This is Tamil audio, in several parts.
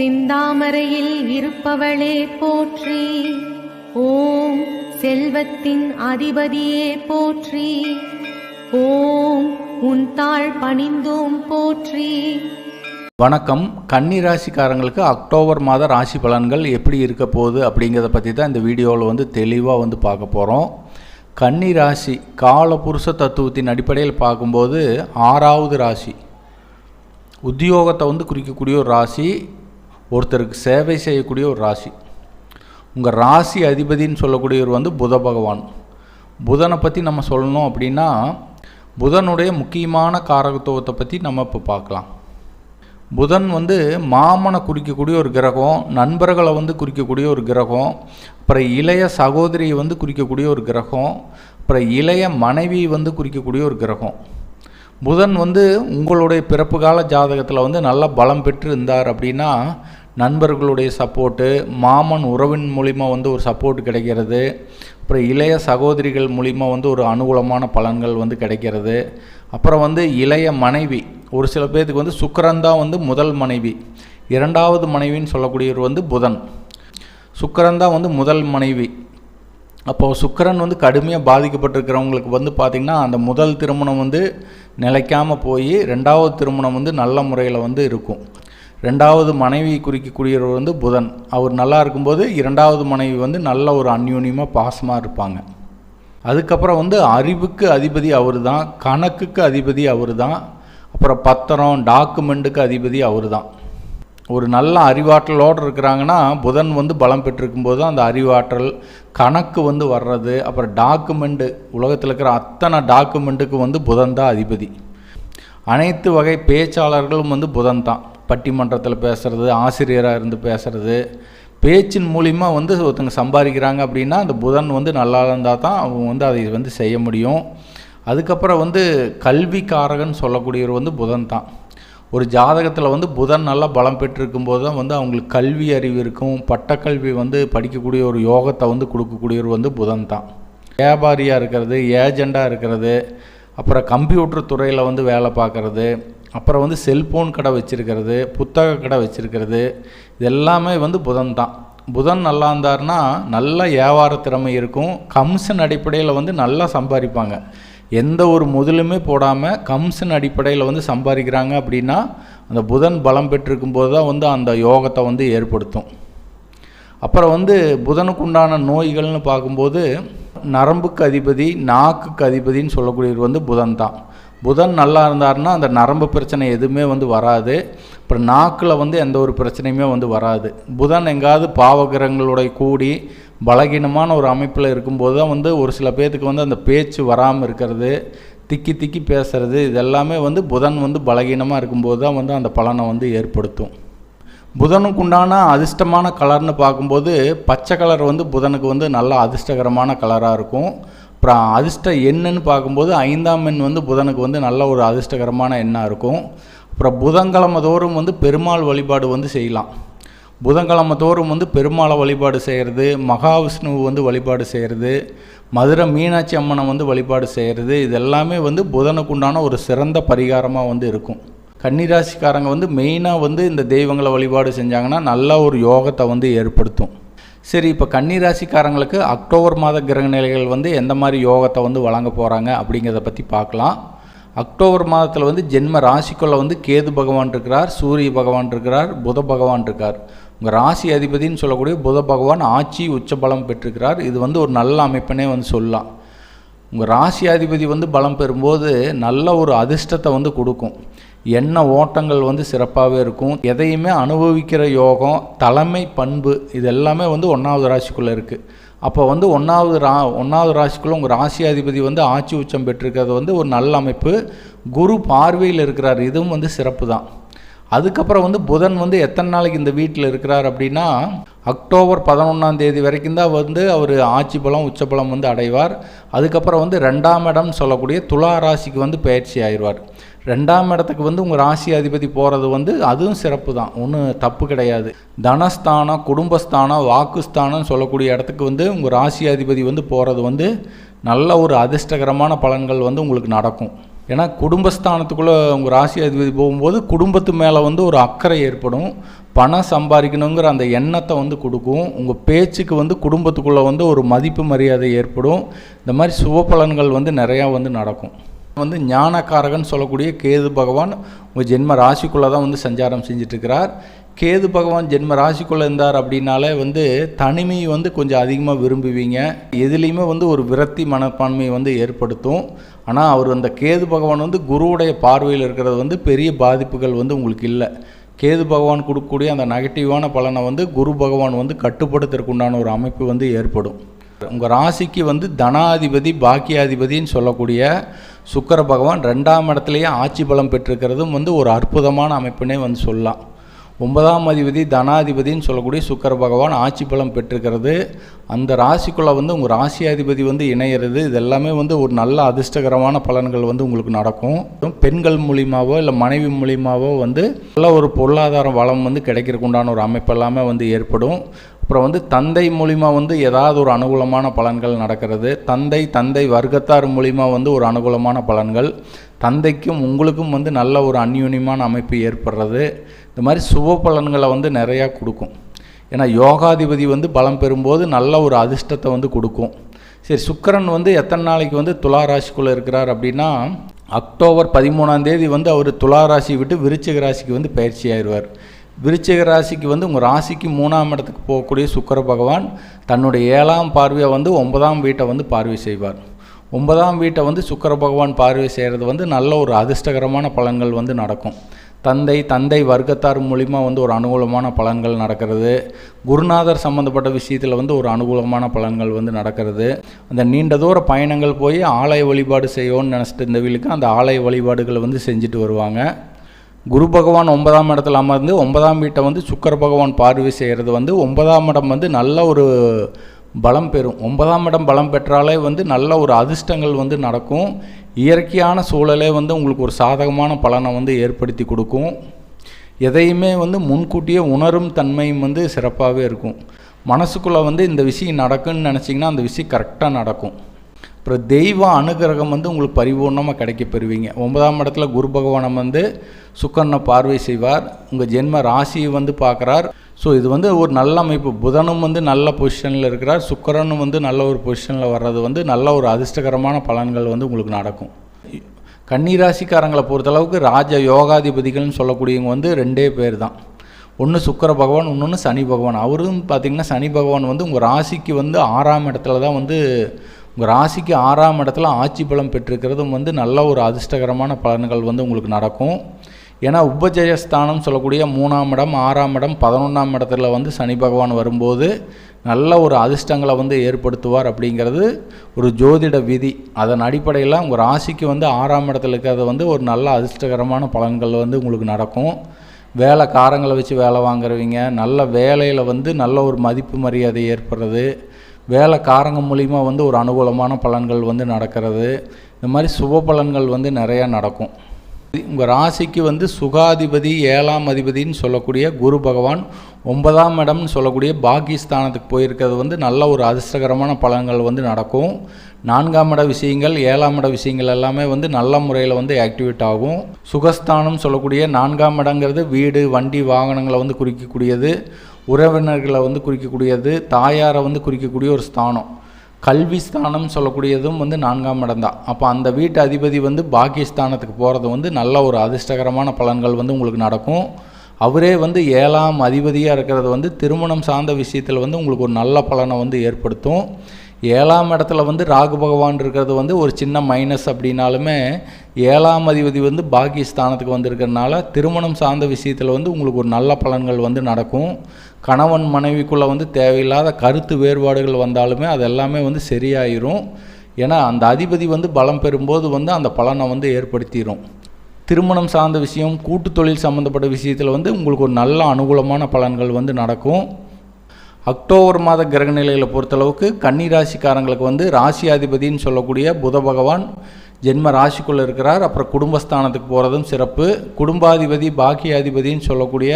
சிந்தாமரையில் இருப்பவளே போற்றி. ஓம் செல்வத்தின் அதிபதியே போற்றி. ஓம் உன் தாழ் பணிந்தோம் போற்றி. வணக்கம். கன்னி ராசிக்காரங்களுக்கு அக்டோபர் மாத ராசி பலன்கள் எப்படி இருக்க போகுது அப்படிங்கிறத பற்றி தான் இந்த வீடியோவில் வந்து தெளிவாக வந்து பார்க்க போகிறோம் கன்னி ராசி காலபுருஷ தத்துவத்தின் அடிப்படையில் பார்க்கும்போது ஆறாவது ராசி. உத்தியோகத்தை வந்து குறிக்கக்கூடிய ஒரு ராசி. ஒருத்தருக்கு சேவை செய்யக்கூடிய ஒரு ராசி. உங்கள் ராசி அதிபதின்னு சொல்லக்கூடியவர் வந்து புத பகவான். புதனை பற்றி நம்ம சொல்லணும் அப்படின்னா புதனுடைய முக்கியமான காரகத்துவத்தை பற்றி நம்ம இப்போ பார்க்கலாம். புதன் வந்து மாமனை குறிக்கக்கூடிய ஒரு கிரகம் நண்பர்களை வந்து குறிக்கக்கூடிய ஒரு கிரகம் அப்புறம் இளைய சகோதரியை வந்து குறிக்கக்கூடிய ஒரு கிரகம் அப்புறம் இளைய மனைவி வந்து குறிக்கக்கூடிய ஒரு கிரகம். புதன் வந்து உங்களுடைய பிறப்பு கால ஜாதகத்தில் வந்து நல்லா பலம் பெற்று இருந்தார் அப்படின்னா நண்பர்களுடைய சப்போர்ட்டு மாமன் உறவின் மூலிமா வந்து ஒரு சப்போர்ட் கிடைக்கிறது. அப்புறம் இளைய சகோதரிகள் மூலிமா வந்து ஒரு அனுகூலமான பலன்கள் வந்து கிடைக்கிறது. அப்புறம் வந்து இளைய மனைவி ஒரு சில பேர்த்துக்கு வந்து சுக்கரன் தான் வந்து முதல் மனைவி. இரண்டாவது மனைவின்னு சொல்லக்கூடியவர் வந்து புதன். சுக்கரன் தான் வந்து முதல் மனைவி. அப்போது சுக்கரன் வந்து கடுமையாக பாதிக்கப்பட்டிருக்கிறவங்களுக்கு வந்து பார்த்திங்கன்னா அந்த முதல் திருமணம் வந்து நிலைக்காமல் போய் ரெண்டாவது திருமணம் வந்து நல்ல முறையில் வந்து இருக்கும். ரெண்டாவது மனைவி குறிக்கக்கூடியவர் வந்து புதன். அவர் நல்லா இருக்கும்போது இரண்டாவது மனைவி வந்து நல்ல ஒரு அந்யூன்யமாக பாசமாக இருப்பாங்க. அதுக்கப்புறம் வந்து அறிவுக்கு அதிபதி அவர் தான் கணக்குக்கு அதிபதி அவர் தான் அப்புறம் பத்திரம் டாக்குமெண்ட்டுக்கு அதிபதி அவர் தான் ஒரு நல்ல அறிவாற்றலோடு இருக்கிறாங்கன்னா புதன் வந்து பலம் பெற்றிருக்கும்போது தான் அந்த அறிவாற்றல் கணக்கு வந்து வர்றது அப்புறம் டாக்குமெண்ட்டு உலகத்தில் இருக்கிற அத்தனை டாக்குமெண்ட்டுக்கு வந்து புதன் தான் அதிபதி. அனைத்து வகை பேச்சாளர்களும் வந்து புதன் தான். பட்டிமன்றத்தில் பேசுகிறது ஆசிரியராக இருந்து பேசுகிறது பேச்சின் மூலிமா வந்து ஒருத்தங்க சம்பாதிக்கிறாங்க அப்படின்னா அந்த புதன் வந்து நல்லா இருந்தால் தான் அவங்க வந்து அதை வந்து செய்ய முடியும். அதுக்கப்புறம் வந்து கல்விக்காரகன் சொல்லக்கூடியவர் வந்து புதன் தான். ஒரு ஜாதகத்தில் வந்து புதன் நல்லா பலம் பெற்றிருக்கும் போது தான் வந்து அவங்களுக்கு கல்வி அறிவு இருக்கும். பட்டக்கல்வி வந்து படிக்கக்கூடிய ஒரு யோகத்தை வந்து கொடுக்கக்கூடியவர் வந்து புதன் தான். வியாபாரியாக இருக்கிறது ஏஜெண்டாக இருக்கிறது அப்புறம் கம்ப்யூட்டர் துறையில் வந்து வேலை பார்க்குறது அப்புறம் வந்து செல்ஃபோன் கடை வச்சுருக்கிறது புத்தக கடை வச்சுருக்கிறது இது எல்லாமே வந்து புதன் தான். புதன் நல்லா இருந்தாருன்னா நல்ல வியாபார திறமை இருக்கும். கம்சன் அடிப்படையில் வந்து நல்லா சம்பாதிப்பாங்க. எந்த ஒரு முதலுமே போடாமல் கம்சன் அடிப்படையில் வந்து சம்பாதிக்கிறாங்க அப்படின்னா அந்த புதன் பலம் பெற்றிருக்கும் போது தான் வந்து அந்த யோகத்தை வந்து ஏற்படுத்தும். அப்புறம் வந்து புதனுக்கு உண்டான நோய்கள்னு பார்க்கும்போது நரம்புக்கு அதிபதி நாக்குக்கு அதிபதின்னு சொல்லக்கூடியவர் வந்து புதன் தான். புதன் நல்லா இருந்தாருன்னா அந்த நரம்பு பிரச்சனை எதுவுமே வந்து வராது. அப்புறம் நாக்கில் வந்து எந்த ஒரு பிரச்சனையுமே வந்து வராது. புதன் எங்காவது பாவகிரகங்களுடைய கூடி பலகீனமான ஒரு அமைப்பில் இருக்கும்போது தான் வந்து ஒரு சில பேர்த்துக்கு வந்து அந்த பேச்சு வராமல் இருக்கிறது திக்கி திக்கி பேசுறது இதெல்லாமே வந்து புதன் வந்து பலகீனமாக இருக்கும்போது தான் வந்து அந்த பலனை வந்து ஏற்படுத்தும். புதனுக்கு உண்டான அதிர்ஷ்டமான கலர்னு பார்க்கும்போது பச்சை கலர் வந்து புதனுக்கு வந்து நல்ல அதிர்ஷ்டகரமான கலராக இருக்கும். அப்புறம் அதிர்ஷ்ட என்னன்னு பார்க்கும்போது ஐந்தாம் எண் வந்து புதனுக்கு வந்து நல்ல ஒரு அதிர்ஷ்டகரமான எண்ணாக இருக்கும். அப்புறம் புதன்கிழமை தோறும் வந்து பெருமாள் வழிபாடு வந்து செய்யலாம். புதன்கிழமை தோறும் வந்து பெருமாளை வழிபாடு செய்கிறது மகாவிஷ்ணு வந்து வழிபாடு செய்கிறது மதுரை மீனாட்சி அம்மனை வந்து வழிபாடு செய்கிறது இது எல்லாமே வந்து புதனுக்கு உண்டான ஒரு சிறந்த பரிகாரமாக வந்து இருக்கும். கன்னிராசிக்காரங்க வந்து மெயினாக வந்து இந்த தெய்வங்களை வழிபாடு செஞ்சாங்கன்னா நல்ல ஒரு யோகத்தை வந்து ஏற்படுத்தும். சரி இப்போ கன்னிராசிக்காரங்களுக்கு அக்டோபர் மாத கிரக நிலைகள் வந்து எந்த மாதிரி யோகத்தை வந்து வழங்க போகிறாங்க அப்படிங்கிறத பற்றி பார்க்கலாம். அக்டோபர் மாதத்தில் வந்து ஜென்ம ராசிக்குள்ளே வந்து கேது பகவான் இருக்கிறார் சூரிய பகவான் இருக்கிறார் புத பகவான் இருக்கார். உங்கள் ராசி அதிபதின்னு சொல்லக்கூடிய புத பகவான் ஆட்சி உச்சபலம் பெற்றிருக்கிறார். இது வந்து ஒரு நல்ல அமைப்புனே வந்து சொல்லலாம். உங்கள் ராசி அதிபதி வந்து பலம் பெறும்போது நல்ல ஒரு அதிர்ஷ்டத்தை வந்து கொடுக்கும். எண்ண ஓட்டங்கள் வந்து சிறப்பாகவே இருக்கும் எதையுமே அனுபவிக்கிற யோகம் தலைமை பண்பு இது எல்லாமே வந்து ஒன்றாவது ராசிக்குள்ளே இருக்குது அப்போ வந்து ஒன்றாவது ரா ஒன்றாவது ராசிக்குள்ளே உங்கள் ராசி அதிபதி வந்து ஆட்சி உச்சம் பெற்றிருக்கிறது வந்து ஒரு நல்ல அமைப்பு. குரு பார்வையில் இருக்கிறார் இதுவும் வந்து சிறப்பு தான் அதுக்கப்புறம் வந்து புதன் வந்து எத்தனை நாளைக்கு இந்த வீட்டில் இருக்கிறார் அப்படின்னா அக்டோபர் பதினொன்றாம் தேதி வரைக்கும் தான் வந்து அவர் ஆட்சி பலம் உச்சபலம் வந்து அடைவார். அதுக்கப்புறம் வந்து ரெண்டாம் இடம் சொல்லக்கூடிய துலா ராசிக்கு வந்து பயிற்சி ஆயிடுவார். ரெண்டாம் இடத்துக்கு வந்து உங்கள் ராசி அதிபதி போகிறது வந்து அதுவும் சிறப்பு தான். ஒன்றும் தப்பு கிடையாது. தனஸ்தானம் குடும்பஸ்தானம் வாக்குஸ்தானம் சொல்லக்கூடிய இடத்துக்கு வந்து உங்கள் ராசி அதிபதி வந்து போகிறது வந்து நல்ல ஒரு அதிர்ஷ்டகரமான பலன்கள் வந்து உங்களுக்கு நடக்கும். ஏன்னா குடும்பஸ்தானத்துக்குள்ளே உங்கள் ராசி அதிபதி போகும்போது குடும்பத்து மேலே வந்து ஒரு அக்கறை ஏற்படும். பணம் சம்பாதிக்கணுங்கிற அந்த எண்ணத்தை வந்து கொடுக்கும். உங்கள் பேச்சுக்கு வந்து குடும்பத்துக்குள்ளே வந்து ஒரு மதிப்பு மரியாதை ஏற்படும். இந்த மாதிரி சுப பலன்கள் வந்து நிறையா வந்து நடக்கும். வந்து ஞானக்காரகன் சொல்லக்கூடிய கேது பகவான் உங்கள் ஜென்ம ராசிக்குள்ளே தான் வந்து சஞ்சாரம் செஞ்சிட்ருக்கிறார். கேது பகவான் ஜென்ம ராசிக்குள்ளே இருந்தார் அப்படின்னாலே வந்து தனிமையை வந்து கொஞ்சம் அதிகமாக விரும்புவீங்க. எதுலேயுமே வந்து ஒரு விரக்தி மனப்பான்மையை வந்து ஏற்படுத்தும். ஆனால் அவர் அந்த கேது பகவான் வந்து குருவுடைய பார்வையில் இருக்கிறது வந்து பெரிய பாதிப்புகள் வந்து உங்களுக்கு இல்லை. கேது பகவான் கொடுக்கக்கூடிய அந்த நெகட்டிவான பலனை வந்து குரு பகவான் வந்து கட்டுப்படுத்துறதுக்குண்டான ஒரு அமைப்பு வந்து ஏற்படும். உங்கள் ராசிக்கு வந்து தனாதிபதி பாக்கியாதிபதின்னு சொல்லக்கூடிய சுக்கர பகவான் ரெண்டாம் இடத்துலையே ஆட்சி பலம் பெற்றிருக்கிறதும் வந்து ஒரு அற்புதமான அமைப்புனே வந்து சொல்லலாம். ஒன்பதாம் அதிபதி தனாதிபதின்னு சொல்லக்கூடிய சுக்கர பகவான் ஆட்சி பலம் பெற்றிருக்கிறது. அந்த ராசிக்குள்ளே வந்து உங்கள் ராசியாதிபதி வந்து இணையிறது. இது எல்லாமே வந்து ஒரு நல்ல அதிர்ஷ்டகரமான பலன்கள் வந்து உங்களுக்கு நடக்கும். பெண்கள் மூலியமாகவோ இல்லை மனைவி மூலியமாவோ வந்து நல்ல ஒரு பொருளாதார வளம் வந்து கிடைக்கிறதுக்கு உண்டான ஒரு அமைப்பு எல்லாமே வந்து ஏற்படும். அப்புறம் வந்து தந்தை மூலிமா வந்து ஏதாவது ஒரு அனுகூலமான பலன்கள் நடக்கிறது. தந்தை தந்தை வர்க்கத்தார் மூலிமா வந்து ஒரு அனுகூலமான பலன்கள். தந்தைக்கும் உங்களுக்கும் வந்து நல்ல ஒரு அந்யூன்யமான அமைப்பு ஏற்படுறது. இந்த மாதிரி சுப பலன்களை வந்து நிறையா கொடுக்கும். ஏன்னா யோகாதிபதி வந்து பலம் பெறும்போது நல்ல ஒரு அதிர்ஷ்டத்தை வந்து கொடுக்கும். சரி சுக்கிரன் வந்து எத்தனை நாளைக்கு வந்து துலா ராசிக்குள்ளே இருக்கிறார் அப்படின்னா அக்டோபர் பதிமூணாம் தேதி வந்து அவர் துலா ராசி விட்டு விருச்சிக ராசிக்கு வந்து பயிற்சி ஆயிடுவார். விருச்சிக ராசிக்கு வந்து உங்கள் ராசிக்கு மூணாம் இடத்துக்கு போகக்கூடிய சுக்கர பகவான் தன்னுடைய ஏழாம் பார்வையை வந்து ஒன்பதாம் வீட்டை வந்து பார்வை செய்வார். ஒன்பதாம் வீட்டை வந்து சுக்கர பகவான் பார்வை செய்கிறது வந்து நல்ல ஒரு அதிர்ஷ்டகரமான பலன்கள் வந்து நடக்கும். தந்தை தந்தை வர்க்கத்தார் மூலிமா வந்து ஒரு அனுகூலமான பலன்கள் நடக்கிறது. குருநாதர் சம்மந்தப்பட்ட விஷயத்தில் வந்து ஒரு அனுகூலமான பலன்கள் வந்து நடக்கிறது. அந்த நீண்ட தூர பயணங்கள் போய் ஆலய வழிபாடு செய்யணும்னு நினச்சிட்டு இருந்தவங்களுக்கு அந்த ஆலய வழிபாடுகளை வந்து செஞ்சுட்டு வருவாங்க. குரு பகவான் ஒன்பதாம் இடத்துல அமர்ந்து ஒன்பதாம் வீட்டை வந்து சுக்கர பகவான் பார்வை செய்கிறது வந்து ஒன்பதாம் இடம் வந்து நல்ல ஒரு பலம் பெறும். ஒன்பதாம் இடம் பலம் பெற்றாலே வந்து நல்ல ஒரு அதிர்ஷ்டங்கள் வந்து நடக்கும். இயற்கையான சூழலே வந்து உங்களுக்கு ஒரு சாதகமான பலனை வந்து ஏற்படுத்தி கொடுக்கும். எதையுமே வந்து முன்கூட்டியே உணரும் தன்மையும் வந்து சிறப்பாகவே இருக்கும். மனசுக்குள்ளே வந்து இந்த விஷயம் நடக்குன்னு நினச்சிங்கன்னா அந்த விஷயம் கரெக்டாக நடக்கும். அப்புறம் தெய்வ அனுகிரகம் வந்து உங்களுக்கு பரிபூர்ணமாக கிடைக்க பெறுவீங்க. ஒன்பதாம் இடத்துல குரு பகவானம் வந்து சுக்கரனை பார்வை செய்வார். உங்கள் ஜென்ம ராசியை வந்து பார்க்குறார். ஸோ இது வந்து ஒரு நல்ல அமைப்பு. புதனும் வந்து நல்ல பொசிஷனில் இருக்கிறார். சுக்கரனும் வந்து நல்ல ஒரு பொசிஷனில் வர்றது வந்து நல்ல ஒரு அதிர்ஷ்டகரமான பலன்கள் வந்து உங்களுக்கு நடக்கும். கன்னிராசிக்காரங்களை பொறுத்தளவுக்கு ராஜ யோகாதிபதிகள்னு சொல்லக்கூடியவங்க வந்து ரெண்டே பேர் தான். ஒன்று சுக்கர பகவான் இன்னொன்று சனி பகவான். அவரும் பார்த்திங்கன்னா சனி பகவான் வந்து உங்கள் ராசிக்கு வந்து ஆறாம் இடத்துல தான் வந்து உங்கள் ராசிக்கு ஆறாம் இடத்துல ஆட்சி பலம் பெற்றிருக்கிறதும் வந்து நல்ல ஒரு அதிர்ஷ்டகரமான பலன்கள் வந்து உங்களுக்கு நடக்கும். ஏன்னா உபஜயஸ்தானம் சொல்லக்கூடிய மூணாம் இடம் ஆறாம் இடம் பதினொன்றாம் இடத்துல வந்து சனி பகவான் வரும்போது நல்ல ஒரு அதிர்ஷ்டங்களை வந்து ஏற்படுத்துவார் அப்படிங்கிறது ஒரு ஜோதிட விதி. அதன் அடிப்படையில் உங்கள் ராசிக்கு வந்து ஆறாம் இடத்துல இருக்கிறது வந்து ஒரு நல்ல அதிர்ஷ்டகரமான பலன்கள் வந்து உங்களுக்கு நடக்கும். வேலை காரங்களை வச்சு வேலை வாங்குறவங்க நல்ல வேலையில் வந்து நல்ல ஒரு மதிப்பு மரியாதை ஏற்படுறது. வேலைக்காரங்க மூலிமா வந்து ஒரு அனுகூலமான பலன்கள் வந்து நடக்கிறது. இந்த மாதிரி சுப பலன்கள் வந்து நிறையா நடக்கும். உங்கள் ராசிக்கு வந்து சுகாதிபதி ஏழாம் அதிபதின்னு சொல்லக்கூடிய குரு பகவான் ஒன்பதாம் இடம்னு சொல்லக்கூடிய பாகிஸ்தானத்துக்கு போயிருக்கிறது வந்து நல்ல ஒரு அதிர்ஷ்டகரமான பலன்கள் வந்து நடக்கும். நான்காம் இட விஷயங்கள் ஏழாம் இட விஷயங்கள் எல்லாமே வந்து நல்ல முறையில் வந்து ஆக்டிவேட் ஆகும். சுகஸ்தானம் சொல்லக்கூடிய நான்காம் இடங்கிறது வீடு வண்டி வாகனங்களை வந்து குறிக்கக்கூடியது. உறவினர்களை வந்து குறிக்கக்கூடியது தாயாரை வந்து குறிக்கக்கூடிய ஒரு ஸ்தானம். கல்வி ஸ்தானம் சொல்லக்கூடியதும் வந்து நான்காம் இடம் தான். அப்போ அந்த வீட்டு அதிபதி வந்து பாக்கியஸ்தானத்துக்கு போகிறது வந்து நல்ல ஒரு அதிர்ஷ்டகரமான பலன்கள் வந்து உங்களுக்கு நடக்கும். அவரே வந்து ஏழாம் அதிபதியாக இருக்கிறது வந்து திருமணம் சார்ந்த விஷயத்தில் வந்து உங்களுக்கு ஒரு நல்ல பலனை வந்து ஏற்படுத்தும். ஏழாம் இடத்துல வந்து ராகு பகவான் இருக்கிறது வந்து ஒரு சின்ன மைனஸ் அப்படின்னாலுமே ஏழாம் அதிபதி வந்து பாகிஸ்தானத்துக்கு வந்திருக்கிறதுனால திருமணம் சார்ந்த விஷயத்தில் வந்து உங்களுக்கு ஒரு நல்ல பலன்கள் வந்து நடக்கும். கணவன் மனைவிக்குள்ளே வந்து தேவையில்லாத கருத்து வேறுபாடுகள் வந்தாலுமே அது எல்லாமே வந்து சரியாயிரும். ஏன்னா அந்த அதிபதி வந்து பலம் பெறும்போது வந்து அந்த பலனை வந்து ஏற்படுத்திடும் திருமணம் சார்ந்த விஷயம் கூட்டு தொழில் சம்மந்தப்பட்ட விஷயத்தில் வந்து உங்களுக்கு ஒரு நல்ல அனுகூலமான பலன்கள் வந்து நடக்கும். அக்டோபர் மாத கிரகநிலைகளை பொறுத்தளவுக்கு கன்னி ராசிக்காரங்களுக்கு வந்து ராசியாதிபதினு சொல்லக்கூடிய புத பகவான் ஜென்ம ராசிக்குள்ளே இருக்கிறார். அப்புறம் குடும்பஸ்தானத்துக்கு போகிறதும் சிறப்பு. குடும்பாதிபதி பாக்கியாதிபதினு சொல்லக்கூடிய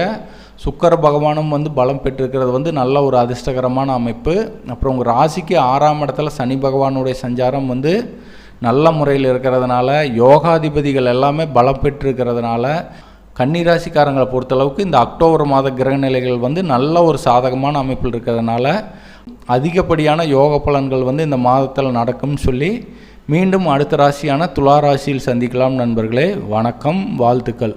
சுக்கர பகவானும் வந்து பலம் பெற்றிருக்கிறது வந்து நல்ல ஒரு அதிர்ஷ்டகரமான அமைப்பு. அப்புறம் உங்கள் ராசிக்கு ஆறாம் இடத்துல சனி பகவானுடைய சஞ்சாரம் வந்து நல்ல முறையில் இருக்கிறதுனால யோகாதிபதிகள் எல்லாமே பலம் பெற்றிருக்கிறதுனால கன்னிராசிக்காரங்களை பொறுத்தளவுக்கு இந்த அக்டோபர் மாத கிரக நிலைகள் வந்து நல்ல ஒரு சாதகமான அமைப்பில் இருக்கிறதுனால அதிகப்படியான யோக பலன்கள் வந்து இந்த மாதத்தில் நடக்கும்னு சொல்லி மீண்டும் அடுத்த ராசியான துலா ராசியில் சந்திக்கலாம் நண்பர்களே. வணக்கம் வாழ்த்துக்கள்.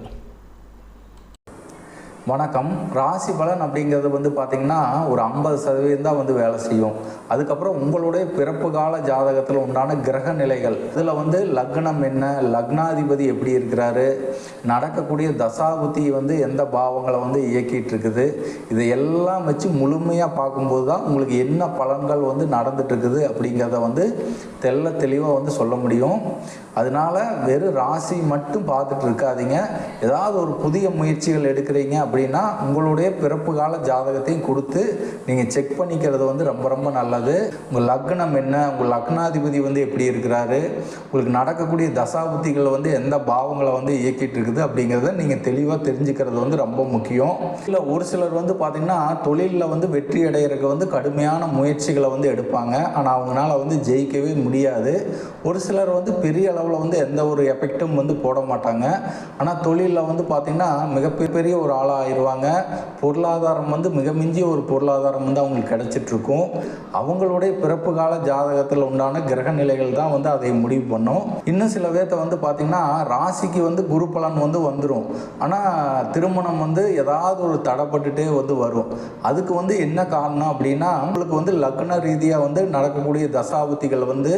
வணக்கம். ராசி பலன் அப்படிங்கிறது வந்து பார்த்திங்கன்னா ஒரு ஐம்பது சதவீதம் தான் வந்து வேலை செய்யும். அதுக்கப்புறம் உங்களுடைய பிறப்பு கால ஜாதகத்தில் உண்டான கிரக நிலைகள். இதில் வந்து லக்னம் என்ன? லக்னாதிபதி எப்படி இருக்கிறாரு? நடக்கக்கூடிய தசாபுத்தி வந்து எந்த பாவங்களை வந்து இயக்கிட்டு இருக்குது? இதையெல்லாம் வச்சு முழுமையாக பார்க்கும்போது தான் உங்களுக்கு என்ன பலன்கள் வந்து நடந்துட்டுருக்குது அப்படிங்கிறத வந்து தெள்ள தெளிவாக வந்து சொல்ல முடியும். அதனால வெறும் ராசி மட்டும் பார்த்துட்டு இருக்காதீங்க. ஏதாவது ஒரு புதிய முயற்சிகள் எடுக்கிறீங்க அப்படின்னா உங்களுடைய பிறப்பு கால ஜாதகத்தையும் கொடுத்து நீங்கள் செக் பண்ணிக்கிறது வந்து ரொம்ப ரொம்ப நல்லது. உங்கள் லக்னம் என்ன? உங்கள் லக்னாதிபதி வந்து எப்படி இருக்கிறாரு? உங்களுக்கு நடக்கக்கூடிய தசாபுத்திகள் வந்து எந்த பாவங்களை வந்து இயக்கிட்டு இருக்குது அப்படிங்கிறத நீங்கள் தெளிவாக தெரிஞ்சுக்கிறது வந்து ரொம்ப முக்கியம். இல்லை ஒரு சிலர் வந்து பார்த்திங்கன்னா தொழிலில் வந்து வெற்றி அடைகிறதுக்கு வந்து கடுமையான முயற்சிகளை வந்து எடுப்பாங்க. ஆனால் அவங்களால வந்து ஜெயிக்கவே முடியாது. ஒரு சிலர் வந்து பெரிய அளவில் வந்து எந்த ஒரு எஃபெக்டும் வந்து போட மாட்டாங்க. ஆனால் தொழிலில் வந்து பார்த்திங்கன்னா மிகப்பெரிய ஒரு ஆளாக ஆயிடுவாங்க. பொருளாதாரம் வந்து மிக மிஞ்சிய ஒரு பொருளாதாரம் வந்து அவங்களுக்கு கிடைச்சிட்ருக்கும். அவங்களுடைய பிறப்பு கால ஜாதகத்தில் உண்டான கிரக நிலைகள் தான் வந்து அதை முடிவு பண்ணும். இன்னும் சில பேர்த்த வந்து பார்த்திங்கன்னா ராசிக்கு வந்து குரு பலன் வந்து வந்துடும் ஆனால் திருமணம் வந்து ஏதாவது ஒரு தடைப்பட்டுட்டே வந்து வரும். அதுக்கு வந்து என்ன காரணம் அப்படின்னா அவங்களுக்கு வந்து லக்ன ரீதியாக வந்து நடக்கக்கூடிய தசாபுத்திகள் வந்து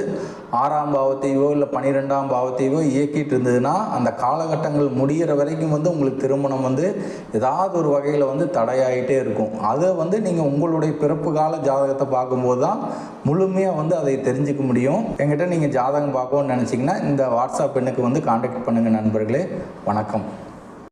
ஆறாம் பாவத்தையோ இல்லை பன்னிரெண்டாம் பாவத்தையோ இயக்கிட்டு இருந்ததுன்னா அந்த காலகட்டங்கள் முடிகிற வரைக்கும் வந்து உங்களுக்கு திருமணம் வந்து ஏதாவது ஒரு வகையில் வந்து தடையாயிட்டே இருக்கும். அதை வந்து நீங்கள் உங்களுடைய பிறப்பு கால ஜாதகத்தை பார்க்கும்போது தான் முழுமையாக வந்து அதை தெரிஞ்சுக்க முடியும். என்கிட்ட நீங்கள் ஜாதகம் பார்க்கணும்னு நினச்சிங்கன்னா இந்த வாட்ஸ்அப் எண்ணுக்கு வந்து காண்டாக்ட் பண்ணுங்கள் நண்பர்களே. வணக்கம்.